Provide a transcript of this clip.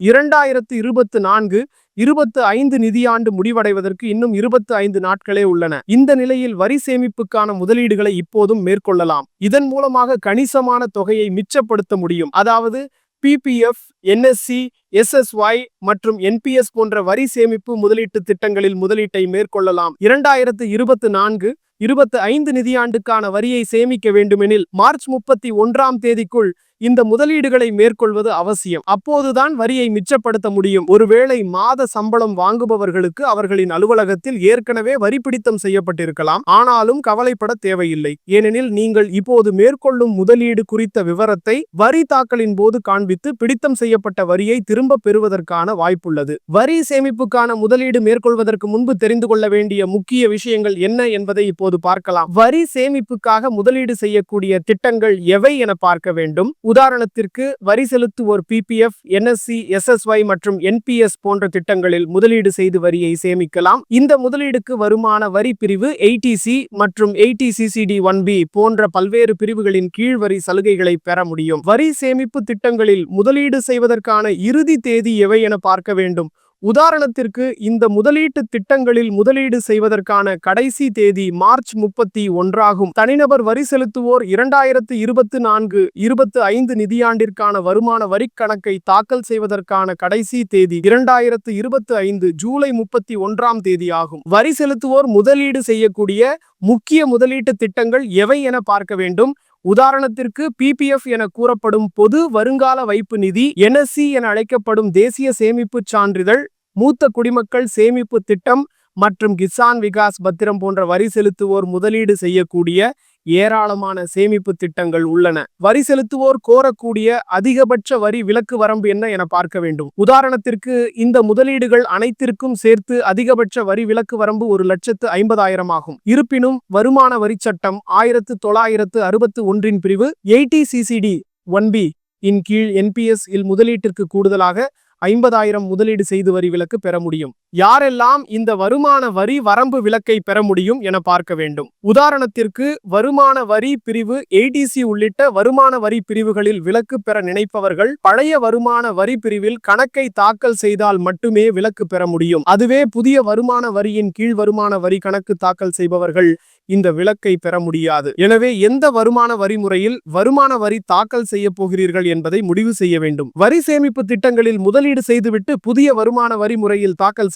இரண்டாயிரத்து இருபத்து நான்கு இருபத்து ஐந்து நிதியாண்டு முடிவடைவதற்கு இன்னும் இருபத்து ஐந்து நாட்களே உள்ளன. இந்த நிலையில் வரி சேமிப்புக்கான முதலீடுகளை இப்போதும் மேற்கொள்ளலாம். இதன் மூலமாக கணிசமான தொகையை மிச்சப்படுத்த முடியும். அதாவது பிபிஎஃப் என்எஸ்சி எஸ்எஸ்ஒய் மற்றும் என்பிஎஸ் போன்ற வரி சேமிப்பு முதலீட்டு திட்டங்களில் முதலீட்டை மேற்கொள்ளலாம். இரண்டாயிரத்து இருபத்து நான்கு இருபத்து ஐந்து நிதியாண்டுக்கான வரியை சேமிக்க வேண்டுமெனில் மார்ச் முப்பத்தி ஒன்றாம் தேதிக்குள் இந்த முதலீடுகளை மேற்கொள்வது அவசியம். அப்போதுதான் வரியை மிச்சப்படுத்த முடியும். ஒருவேளை மாத சம்பளம் வாங்குபவர்களுக்கு அவர்களின் அலுவலகத்தில் ஏற்கனவே வரி பிடித்தம் செய்யப்பட்டிருக்கலாம். ஆனாலும் கவலைப்பட தேவையில்லை. ஏனெனில் நீங்கள் இப்போது மேற்கொள்ளும் முதலீடு குறித்த விவரத்தை வரி தாக்கலின் போது காண்பித்து பிடித்தம் செய்யப்பட்ட வரியை திரும்ப பெறுவதற்கான வாய்ப்புள்ளது. வரி சேமிப்புக்கான முதலீடு மேற்கொள்வதற்கு முன்பு தெரிந்து கொள்ள வேண்டிய முக்கிய விஷயங்கள் என்ன என்பதை இப்போது பார்க்கலாம். வரி சேமிப்புக்காக முதலீடு செய்யக்கூடிய திட்டங்கள் எவை என பார்க்க வேண்டும். உதாரணத்திற்கு வரி செலுத்துவோர் பிபிஎஃப் என்எஸ்சி எஸ்எஸ்ஒய் மற்றும் என்பிஎஸ் போன்ற திட்டங்களில் முதலீடு செய்து வரியை சேமிக்கலாம். இந்த முதலீடுக்கு வருமான வரி பிரிவு எயிட்டிசி மற்றும் எயிட்டிசிசிடி ஒன் பி போன்ற பல்வேறு பிரிவுகளின் கீழ் வரி சலுகைகளை பெற முடியும். வரி சேமிப்பு திட்டங்களில் முதலீடு செய்வதற்கான இறுதி தேதி எவை என பார்க்க வேண்டும். உதாரணத்திற்கு இந்த முதலீட்டு திட்டங்களில் முதலீடு செய்வதற்கான கடைசி தேதி மார்ச் முப்பத்தி ஒன்றாகும். தனிநபர் வரி செலுத்துவோர் இரண்டாயிரத்து இருபத்து நான்கு இருபத்து ஐந்து நிதியாண்டிற்கான வருமான வரிக் கணக்கை தாக்கல் செய்வதற்கான கடைசி தேதி இரண்டாயிரத்து இருபத்து ஐந்து ஜூலை முப்பத்தி ஒன்றாம் தேதி ஆகும் வரி செலுத்துவோர் முதலீடு செய்யக்கூடிய முக்கிய முதலீட்டு திட்டங்கள் எவை என பார்க்க வேண்டும். உதாரணத்திற்கு பிபிஎஃப் என கூறப்படும் பொது வருங்கால வைப்பு நிதி என்எஸ்சி என அழைக்கப்படும் தேசிய சேமிப்பு சான்றிதழ் மூத்த குடிமக்கள் சேமிப்பு திட்டம் மற்றும் கிசான் விகாஸ் பத்திரம் போன்ற வரி செலுத்துவோர் முதலீடு செய்யக்கூடிய ஏராளமான சேமிப்பு திட்டங்கள் உள்ளன. வரி செலுத்துவோர் கோரக்கூடிய அதிகபட்ச வரி விலக்கு வரம்பு என்ன என பார்க்க வேண்டும். உதாரணத்திற்கு இந்த முதலீடுகள் அனைத்திற்கும் சேர்த்து அதிகபட்ச வரி விலக்கு வரம்பு ஒரு லட்சத்து ஐம்பதாயிரம் ஆகும். இருப்பினும் வருமான வரி சட்டம் ஆயிரத்து தொள்ளாயிரத்து அறுபத்து ஒன்றின் பிரிவு எயிட்டி சிசிடி ஒன் பி இன் கீழ் என்பிஎஸ் இல் முதலீட்டிற்கு கூடுதலாக ஐம்பதாயிரம் முதலீடு செய்து வரி விலக்கு பெற முடியும். யாரெல்லாம் இந்த வருமான வரி வரம்பு விலக்கை பெற முடியும் என பார்க்க வேண்டும். உதாரணத்திற்கு வருமான வரி பிரிவு ஏடிசி உள்ளிட்ட வருமான வரி பிரிவுகளில் விலக்கு பெற நினைப்பவர்கள் பழைய வருமான வரி பிரிவில் கணக்கை தாக்கல் செய்தால் மட்டுமே விலக்கு பெற முடியும். அதுவே புதிய வருமான வரியின் கீழ் வருமான வரி கணக்கு தாக்கல் செய்பவர்கள் இந்த விலக்கை பெற முடியாது. எனவே எந்த வருமான வரி முறையில் வருமான வரி தாக்கல் செய்ய போகிறீர்கள் என்பதை முடிவு செய்ய வேண்டும். வரி சேமிப்பு திட்டங்களில் முதலீடு செய்துவிட்டு புதிய வருமான வரி முறையில் தாக்கல்